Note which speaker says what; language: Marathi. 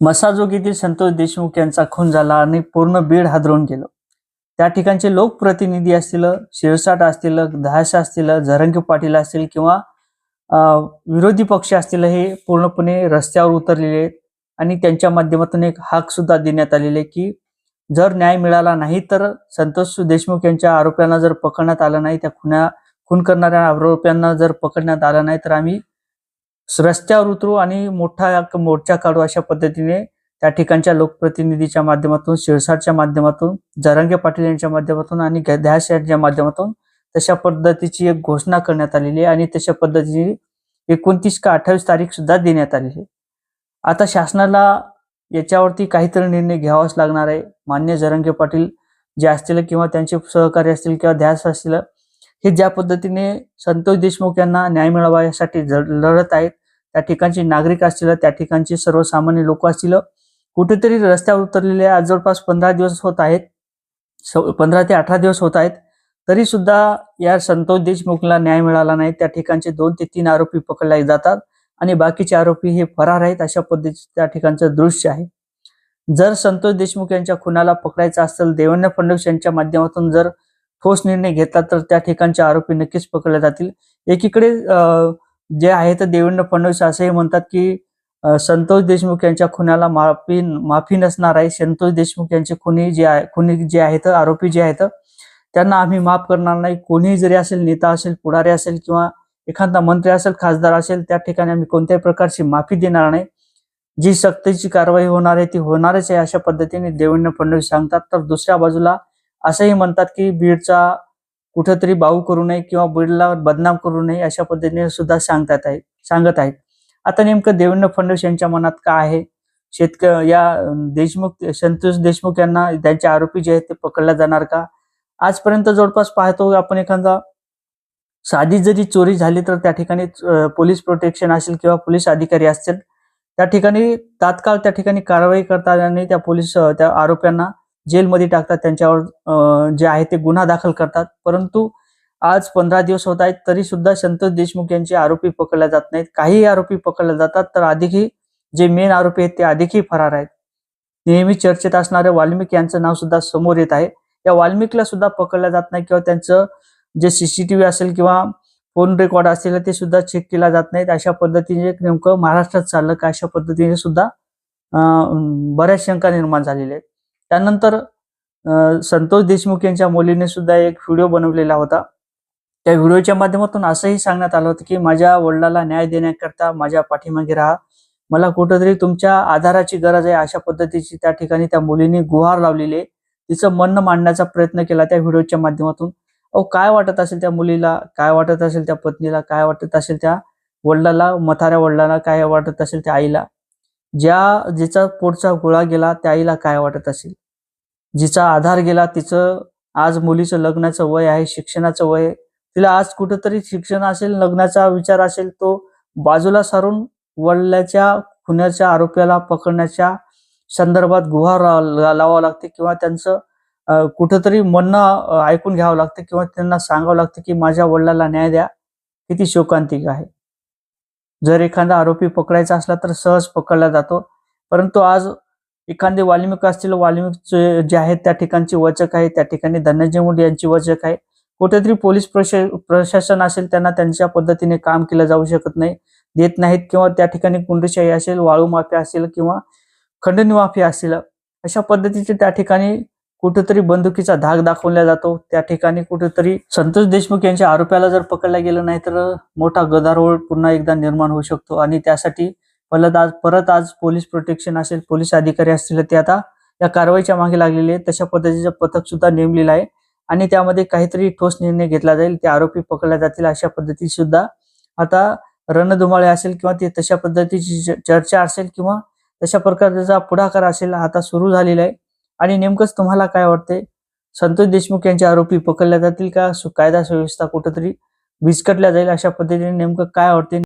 Speaker 1: मसाजोगीतील संतोष देशमुख यांचा खून झाला आणि पूर्ण बीड हादरून गेलो. त्या ठिकाणचे लोकप्रतिनिधी असतील शिरसाट असतील दहाश असतील झरंगे पाटील असतील किंवा विरोधी पक्ष असतील हे पूर्णपणे रस्त्यावर उतरलेले आहेत आणि त्यांच्या माध्यमातून एक हाक सुद्धा देण्यात आलेले की जर न्याय मिळाला नाही तर संतोष देशमुख यांच्या आरोप्यांना जर पकडण्यात आलं नाही त्या खुन्या खून करणाऱ्या आरोप्यांना जर पकडण्यात आलं नाही तर आम्ही रस्त्यावर उतरू आणि मोठा मोर्चा काढू अशा पद्धतीने त्या ठिकाणच्या लोकप्रतिनिधीच्या माध्यमातून शिरसाटच्या माध्यमातून जरांगे पाटील यांच्या माध्यमातून आणि ध्यास यांच्या माध्यमातून तशा पद्धतीची एक घोषणा करण्यात आलेली आहे आणि तशा पद्धतीने एकोणतीस का अठ्ठावीस तारीख सुद्धा देण्यात आलेली आहे. आता शासनाला याच्यावरती काहीतरी निर्णय घ्यावाच लागणार आहे. मान्य जरंगे पाटील जे असतील किंवा त्यांचे सहकारी असतील किंवा ध्यास असतील हे ज्या पद्धतीने संतोष देशमुख यांना न्याय मिळावा यासाठी झ- लढत आहेत त्या ठिकाणचे नागरिक असतील त्या ठिकाणचे सर्वसामान्य लोक असतील कुठेतरी रस्त्यावर उतरलेले आज जवळपास पंधरा दिवस होत आहेत. स- पंधरा ते अठरा दिवस होत आहेत. तरी सुद्धा या संतोष देशमुखला न्याय मिळाला नाही. त्या ठिकाणचे दोन ते तीन आरोपी पकडले जातात आणि बाकीचे आरोपी हे फरार आहेत अशा पद्धतीचे त्या ठिकाणचं दृश्य आहे. जर संतोष देशमुख यांच्या खुनाला पकडायचं असेल देवेंद्र फडणवीस यांच्या माध्यमातून जर ठोस निर्णय घेतला तर त्या ठिकाणचे आरोपी नक्कीच पकडले जातील. एकीकडे अं, जे आहे तर देवेंद्र फडणवीस असंही म्हणतात की संतोष देशमुख यांच्या खुनाला माफी माफी नसणार आहे. संतोष देशमुख यांचे खुनी जे आहे खुनी जे आहेत आरोपी जे आहेत त्यांना आम्ही माफ करणार नाही. कोणीही जरी असेल नेता असेल पुढारी असेल किंवा एखादा मंत्री असेल खासदार असेल त्या ठिकाणी आम्ही कोणत्याही प्रकारची माफी देणार नाही. जी सक्तीची कारवाई होणार आहे ती होणारच आहे अशा पद्धतीने देवेंद्र फडणवीस सांगतात. तर दुसऱ्या बाजूला असंही म्हणतात की बीडचा कुठंतरी बाऊ करू नये किंवा बीडला बदनाम करू नये अशा पद्धतीने सुद्धा सांगतात आहे सांगत आहेत. आता नेमकं देवेंद्र फडणवीस यांच्या मनात काय आहे? शेतक या देशमुख संतोष देशमुख यांना त्यांचे आरोपी जे आहेत ते पकडल्या जाणार का? आजपर्यंत जवळपास पाहतो आपण एखादा साधी जरी चोरी झाली तर त्या ठिकाणी पोलीस प्रोटेक्शन असेल किंवा पोलीस अधिकारी असतील त्या ठिकाणी तात्काळ त्या ठिकाणी कारवाई करतात आणि त्या पोलीस त्या आरोप्यांना जेलमध्ये टाकतात त्यांच्यावर जे आहे ते गुन्हा दाखल करतात. परंतु आज पंधरा दिवस होत आहेत तरी सुद्धा संतोष देशमुख यांचे आरोपी पकडले जात नाहीत. काही आरोपी पकडले जातात तर अधिकही जे मेन आरोपी आहेत ते अधिकही फरार आहेत. नेहमी चर्चेत असणारे वाल्मिक यांचं नाव सुद्धा समोर येत आहे. या वाल्मिकला सुद्धा पकडलं जात नाही किंवा त्यांचं जे सीसीटीव्ही असेल किंवा फोन रेकॉर्ड असेल ते सुद्धा चेक केला जात नाहीत. अशा पद्धतीने नेमकं महाराष्ट्रात चाललं का? अशा पद्धतीने सुद्धा बऱ्याच शंका निर्माण झालेल्या आहेत. त्यानंतर संतोष देशमुख यांच्या मुलीने सुद्धा एक व्हिडिओ बनवलेला होता. त्या व्हिडिओच्या माध्यमातून असंही सांगण्यात आलं होतं की माझ्या वडिलाला न्याय देण्याकरता माझ्या पाठीमागे राहा. मला कुठंतरी तुमच्या आधाराची गरज आहे. अशा पद्धतीची त्या ठिकाणी त्या मुलीने गुहार लावलेली आहे. तिचं म्हणणं मांडण्याचा प्रयत्न केला त्या व्हिडिओच्या माध्यमातून. अहो काय वाटत असेल त्या मुलीला? काय वाटत असेल त्या पत्नीला? काय वाटत असेल त्या वडिलाला? मथाऱ्या वडिलाला? काय वाटत असेल त्या आईला? ज्या जिचा पोटचा गोळा गेला त्या आईला काय वाटत असेल? जिचा आधार गेला तिचं आज मुलीचं लग्नाचं वय आहे शिक्षणाचं वय आहे. तिला आज कुठंतरी शिक्षण असेल लग्नाचा विचार असेल तो बाजूला सारून वडिलाच्या खुन्याच्या आरोपीला पकडण्याच्या संदर्भात गुहार लावावं लागते किंवा त्यांचं कुठंतरी म्हणणं ऐकून घ्यावं लागतं किंवा त्यांना सांगावं लागतं की माझ्या वडिलाला न्याय द्या. किती शोकांतिक आहे. जर एखादा आरोपी पकडायचा असला तर सहज पकडला जातो. परंतु आज एखादे वाल्मिक असतील वाल्मिक जे आहेत त्या ठिकाणचे वचक आहे त्या ठिकाणी धनंजय मुंडे यांची वचक आहे. कुठेतरी पोलीस प्रशासन असेल त्यांना त्यांच्या पद्धतीने काम केलं जाऊ शकत नाही. देत नाहीत किंवा त्या ठिकाणी कुंडशाही असेल वाळू माफी असेल किंवा खंडणी माफी असेल अशा पद्धतीचे त्या ठिकाणी कुठेतरी बंदुकीचा धाक दाखवला जातो. त्या ठिकाणी कुठेतरी संतोष देशमुख यांच्या आरोप्याला जर पकडला गेलं नाही तर मोठा गदारोळ पुन्हा एकदा निर्माण होऊ शकतो. आणि त्यासाठी परत आज परत आज पोलीस प्रोटेक्शन असेल पोलीस अधिकारी असतील ते आता या कारवाईच्या मागे लागलेले आहेत. तशा पद्धतीचं पथक सुद्धा नेमलेलं आहे. आणि त्यामध्ये काहीतरी ठोस निर्णय घेतला जाईल. ते आरोपी पकडल्या जातील अशा पद्धती सुद्धा. आता रणधुमाळे असेल किंवा ते तशा पद्धतीची च- चर्चा असेल किंवा तशा प्रकारचा पुढाकार असेल आता सुरू झालेला आहे. आणि नेमकंच तुम्हाला काय वाटते? संतोष देशमुख यांचे आरोपी पकडल्या जातील का? सु- कायदा सुव्यवस्था कुठेतरी विस्कटल्या जाईल अशा पद्धतीने नेमकं काय वाटते?